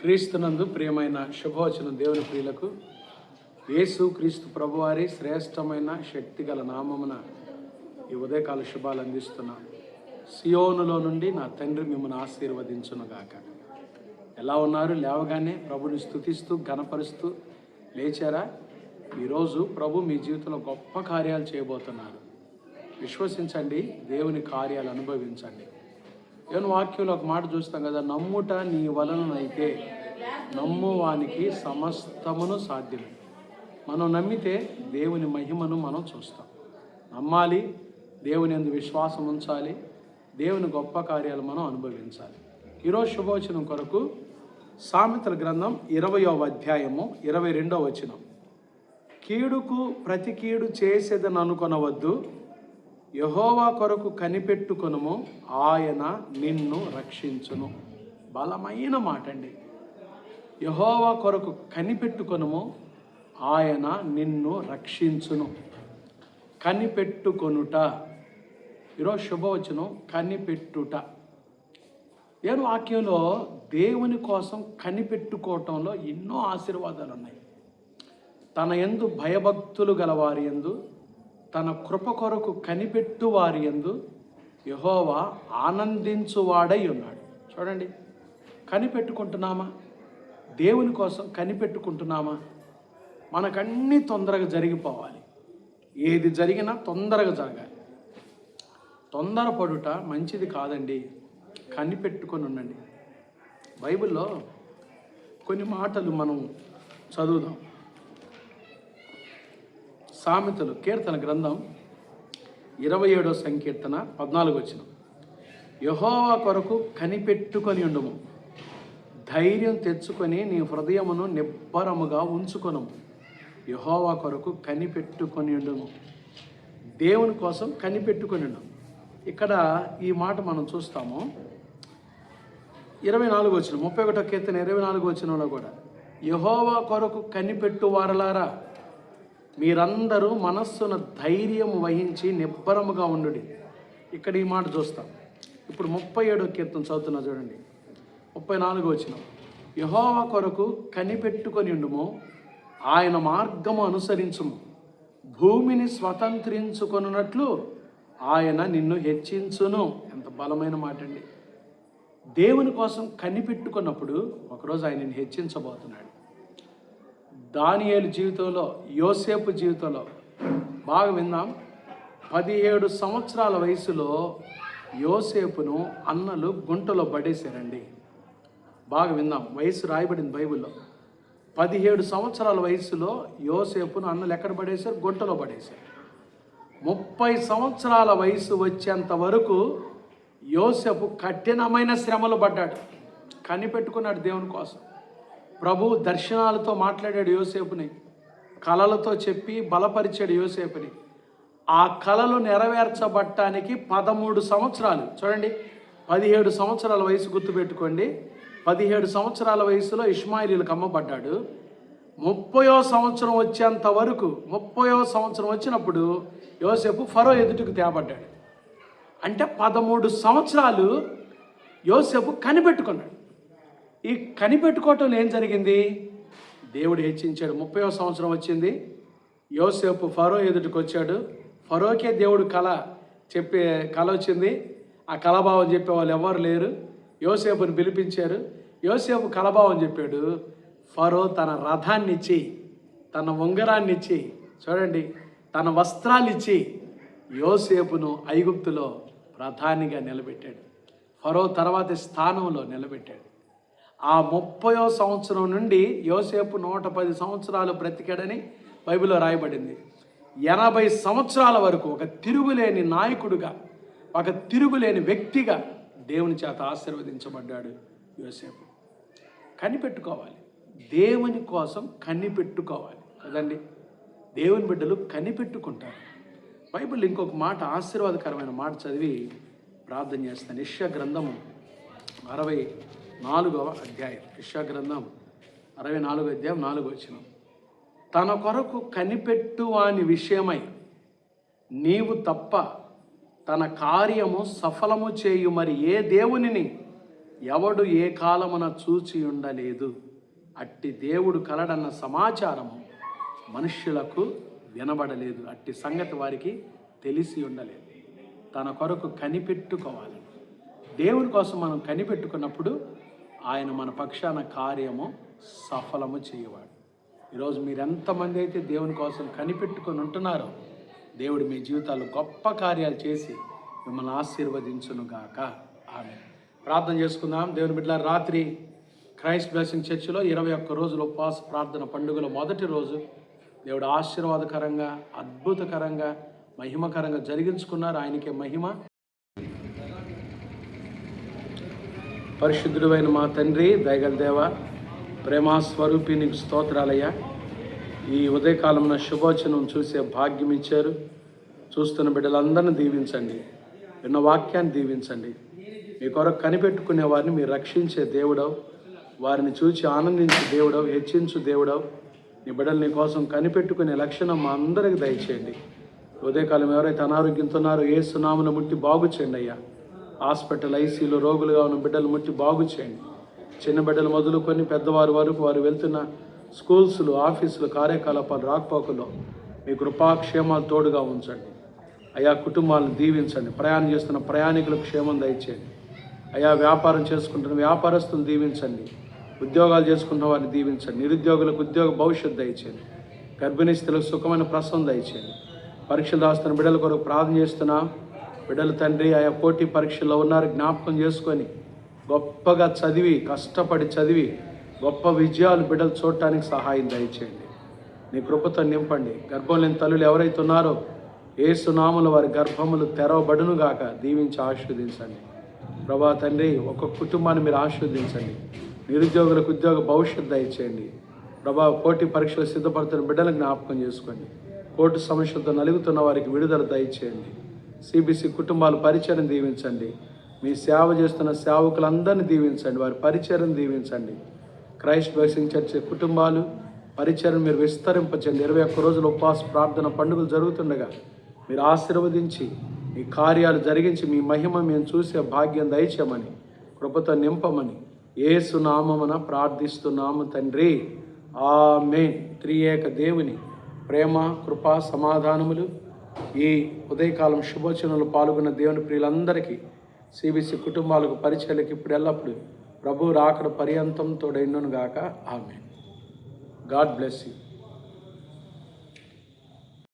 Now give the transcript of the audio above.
క్రీస్తునందు ప్రియమైన శుభవచనం దేవుని ప్రియులకు. యేసు క్రీస్తు ప్రభువారి శ్రేష్టమైన శక్తిగల నామమున ఈ ఉదయకాల శుభాలు అందిస్తున్నా. సియోనులో నుండి నా తండ్రి మిమ్మల్ని ఆశీర్వదించునుగాక. ఎలా ఉన్నారు? లేవగానే ప్రభుని స్థుతిస్తూ ఘనపరుస్తూ లేచారా? ఈరోజు ప్రభు మీ జీవితంలో గొప్ప కార్యాలు చేయబోతున్నారు. విశ్వసించండి దేవుని కార్యాలు అనుభవించండి. ఏమో వాక్యంలో ఒక మాట చూస్తాం కదా నమ్ముట నీ వలననైతే నమ్మువానికి సమస్తమును సాధ్యమే. మనం నమ్మితే దేవుని మహిమను మనం చూస్తాం. నమ్మాలి దేవుని అందు విశ్వాసం ఉంచాలి దేవుని గొప్ప కార్యాలు మనం అనుభవించాలి. ఈరోజు శుభవచనం కొరకు సామెతల గ్రంథం ఇరవయో అధ్యాయము ఇరవై రెండవ వచనం. కీడుకు ప్రతి కీడు చేసేదని అనుకొనవద్దు యహోవా కొరకు కనిపెట్టుకొనుము ఆయన నిన్ను రక్షించును. బలమైన మాట అండి యహోవా కొరకు కనిపెట్టుకొనుము ఆయన నిన్ను రక్షించును. కనిపెట్టుకొనుట. ఈరోజు శుభవచనం కనిపెట్టుట. నేను వాక్యంలో దేవుని కోసం కనిపెట్టుకోవటంలో ఎన్నో ఆశీర్వాదాలు ఉన్నాయి తన ఎందు భయభక్తులు గలవారి ఎందు తన కృప కొరకు కనిపెట్టు వారి ఎందు యహోవా ఆనందించువాడై ఉన్నాడు. చూడండి. కనిపెట్టుకుంటున్నామా? దేవుని కోసం కనిపెట్టుకుంటున్నామా? మనకన్నీ తొందరగా జరిగిపోవాలి. ఏది జరిగినా తొందరగా జరగాలి. తొందరపడుట మంచిది కాదండి. కనిపెట్టుకొని ఉండండి. బైబిల్లో కొన్ని మాటలు మనం చదువుదాం. సామెతలు కీర్తన గ్రంథం ఇరవై ఏడో సంకీర్తన పద్నాలుగు వచ్చిన యహోవా కొరకు కనిపెట్టుకొని ఉండుము. ధైర్యం తెచ్చుకొని నీ హృదయమును నిబ్బరముగా ఉంచుకొను యహోవా కొరకు కనిపెట్టుకొని ఉండుము. దేవుని కోసం కనిపెట్టుకొని ఉండము ఇక్కడ ఈ మాట మనం చూస్తాము. ఇరవై నాలుగు వచ్చిన ముప్పై ఒకటో కీర్తన ఇరవై నాలుగు వచ్చినలో కూడా యహోవా కొరకు కనిపెట్టు వారలారా మీరందరూ మనస్సున ధైర్యం వహించి నిబ్బరముగా ఉండు ఇక్కడ ఈ మాట చూస్తాం. ఇప్పుడు ముప్పై ఏడో కీర్తన చదువుతున్నా చూడండి. ముప్పై నాలుగో వచ్చిన యహోవ కొరకు కనిపెట్టుకొని ఉండుము. ఆయన మార్గము అనుసరించుము. భూమిని స్వతంత్రించుకొనున్నట్లు ఆయన నిన్ను హెచ్చించును. ఎంత బలమైన మాట అండి దేవుని కోసం కనిపెట్టుకున్నప్పుడు ఒకరోజు ఆయనని హెచ్చించబోతున్నాడు. దానియేలు జీవితంలో యోసేపు జీవితంలో బాగా విన్నాం. పదిహేడు సంవత్సరాల వయసులో యోసేపును అన్నలు గుంటలో పడేశారండి. బాగా విన్నాం. వయసు రాయబడింది బైబిల్లో. పదిహేడు సంవత్సరాల వయసులో యోసేపును అన్నలు ఎక్కడ పడేశారు? గుంటలో పడేశారు. ముప్పై సంవత్సరాల వయసు వచ్చేంత వరకు యోసేపు కఠినమైన శ్రమలు పడ్డాడు. కనిపెట్టుకున్నాడు దేవుని కోసం. ప్రభు దర్శనాలతో మాట్లాడాడు యోసేపుని కళలతో చెప్పి బలపరిచాడు యోసేపుని. ఆ కళలు నెరవేర్చబట్టానికి పదమూడు సంవత్సరాలు. చూడండి పదిహేడు సంవత్సరాల వయసు గుర్తుపెట్టుకోండి. పదిహేడు సంవత్సరాల వయసులో ఇస్మాయిలీలకు అమ్మబడ్డాడు. ముప్పయో సంవత్సరం వచ్చేంత వరకు ముప్పయో సంవత్సరం వచ్చినప్పుడు యోసేపు ఫరో ఎదుటికి తేబడ్డాడు. అంటే పదమూడు సంవత్సరాలు యోసేపు కనిపెట్టుకున్నాడు. ఈ కనిపెట్టుకోవటం ఏం జరిగింది? దేవుడు హెచ్చించాడు. ముప్పయో సంవత్సరం వచ్చింది. యోసేపు ఫరో ఎదుటికి వచ్చాడు. ఫరోకే దేవుడు కళ చెప్పే కళ వచ్చింది. ఆ కళభావం చెప్పే వాళ్ళు ఎవరు లేరు. యోసేపుని పిలిపించారు. యోసేపు కళభావం చెప్పాడు ఫరో తన రథాన్ని ఇచ్చి తన ఉంగరాన్ని ఇచ్చి చూడండి తన వస్త్రాలు ఇచ్చి యోసేపును ఐగుప్తులో ప్రధానిగా నిలబెట్టాడు. ఫరో తర్వాత స్థానంలో నిలబెట్టాడు. ఆ ముప్పయో సంవత్సరం నుండి యోసేపు నూట పది సంవత్సరాలు బ్రతికాడని బైబిల్లో రాయబడింది. ఎనభై సంవత్సరాల వరకు ఒక తిరుగులేని నాయకుడుగా ఒక తిరుగులేని వ్యక్తిగా దేవుని చేత ఆశీర్వదించబడ్డాడు యోసేపు. కనిపెట్టుకోవాలి. దేవుని కోసం కనిపెట్టుకోవాలి. కదండి? దేవుని బిడ్డలు కనిపెట్టుకుంటారు. బైబిల్ ఇంకొక మాట ఆశీర్వాదకరమైన మాట చదివి ప్రార్థన చేస్తాను. ఇష్య గ్రంథము అరవై నాలుగవ అధ్యాయం. ఇష్య గ్రంథం అరవై నాలుగో అధ్యాయం నాలుగో వచ్చిన తన కొరకు కనిపెట్టువాని విషయమై నీవు తప్ప తన కార్యము సఫలము చేయు మరి ఏ దేవునిని ఎవడు ఏ కాలమున చూచి ఉండలేదు. అట్టి దేవుడు కలడన్న సమాచారము మనుష్యులకు వినబడలేదు. అట్టి సంగతి వారికి తెలిసి ఉండలేదు. తన కొరకు కనిపెట్టుకోవాలి. దేవుని కోసం మనం కనిపెట్టుకున్నప్పుడు ఆయన మన పక్షాన కార్యము సఫలము చేయవాడు. ఈరోజు మీరు ఎంతమంది అయితే దేవుని కోసం కనిపెట్టుకొని ఉంటున్నారో దేవుడు మీ జీవితాల్లో గొప్ప కార్యాలు చేసి మిమ్మల్ని ఆశీర్వదించును గాక ఆమె ప్రార్థన చేసుకుందాం. దేవుని బిడ్డ రాత్రి క్రైస్ట్ బ్లెస్సింగ్ చర్చిలో ఇరవై ఒక్క రోజుల ఉపవాస ప్రార్థన పండుగల మొదటి రోజు దేవుడు ఆశీర్వాదకరంగా అద్భుతకరంగా మహిమకరంగా జరిగించుకున్నారు. ఆయనకే మహిమ. పరిశుద్ధుడైన మా తండ్రి దయగల దేవ ప్రేమా నీకు స్తోత్రాలయ్యా. ఈ ఉదయకాలంలో శుభోచనం చూసే భాగ్యం ఇచ్చారు. చూస్తున్న బిడ్డలందరిని దీవించండి. విన్న వాక్యాన్ని దీవించండి. మీ కొరకు కనిపెట్టుకునే వారిని మీరు రక్షించే దేవుడవు. వారిని చూచి ఆనందించే దేవుడవు హెచ్చించు దేవుడవు. నీ బిడ్డలు నీ కోసం కనిపెట్టుకునే లక్షణం మా అందరికి దయచేయండి. ఉదయకాలం ఎవరైతే అనారోగ్యంతో ఉన్నారో ఏ సునామును ముట్టి బాగు చేయండి అయ్యా. హాస్పిటల్ ఐసీలో రోగులుగా ఉన్న బిడ్డలు ముట్టి బాగు చేయండి. చిన్న బిడ్డలు మొదలుకొని పెద్దవారి వరకు వారు వెళ్తున్న స్కూల్స్లు ఆఫీసులు కార్యకలాపాలు రాకపోకలో మీ కృపాక్షేమాలు తోడుగా ఉంచండి. అయా కుటుంబాలను దీవించండి. ప్రయాణం చేస్తున్న ప్రయాణికులకు క్షేమం దయచేయండి. అయా వ్యాపారం చేసుకుంటున్న వ్యాపారస్తులను దీవించండి. ఉద్యోగాలు చేసుకుంటున్న వారిని దీవించండి. నిరుద్యోగులకు ఉద్యోగ భవిష్యత్తు దయచేయండి. గర్భిణీ స్త్రీలకు సుఖమైన ప్రసవం దయచేయండి. పరీక్షలు రాస్తున్న బిడ్డల కొరకు ప్రార్థన చేస్తున్నా. బిడ్డల తండ్రి ఆయా పోటీ పరీక్షల్లో ఉన్నారు. జ్ఞాపకం చేసుకొని గొప్పగా చదివి కష్టపడి చదివి గొప్ప విజయాలు బిడ్డలు చూడటానికి సహాయం దయచేయండి. నీ కృపతో నింపండి. గర్భం లేని తల్లులు ఎవరైతే ఉన్నారో ఏ సునాములు వారి గర్భములు తెరవబడును గాక దీవించి ఆశీర్వదించండి. ప్రభా తండ్రి ఒక కుటుంబాన్ని మీరు ఆశీర్వదించండి. నిరుద్యోగులకు ఉద్యోగ భవిష్యత్తు దయచేయండి. ప్రభా పోటీ పరీక్షలు సిద్ధపడుతున్న బిడ్డలకు జ్ఞాపకం చేసుకోండి కోర్టు సమస్యలతో నలుగుతున్న వారికి విడుదల దయచేయండి. సిబిసి కుటుంబాలు పరిచయం దీవించండి. మీ సేవ చేస్తున్న సేవకులందరినీ దీవించండి. వారి పరిచయం దీవించండి. క్రైస్ట్ బైసింగ్ చర్చ్ కుటుంబాలు పరిచయం మీరు విస్తరింపచండి ఇరవై ఒక్క రోజుల ఉపవాస ప్రార్థన పండుగలు జరుగుతుండగా మీరు ఆశీర్వదించి మీ కార్యాలు జరిగించి మీ మహిమ మేము చూసే భాగ్యం దయచేయమని కృపతో నింపమని ఏసునామమున ప్రార్థిస్తున్నాము తండ్రి. ఆమె త్రియేక దేవుని ప్రేమ కృప సమాధానములు ఈ ఉదయకాలం శుభోచనలు పాల్గొన్న దేవుని ప్రియులందరికీ సిబిసి కుటుంబాలకు పరిచయలకు ఇప్పుడు ఎల్లప్పుడు ప్రభు రాకడ పర్యంతం గాక ఆమె గాడ్ బ్లెస్ యూ.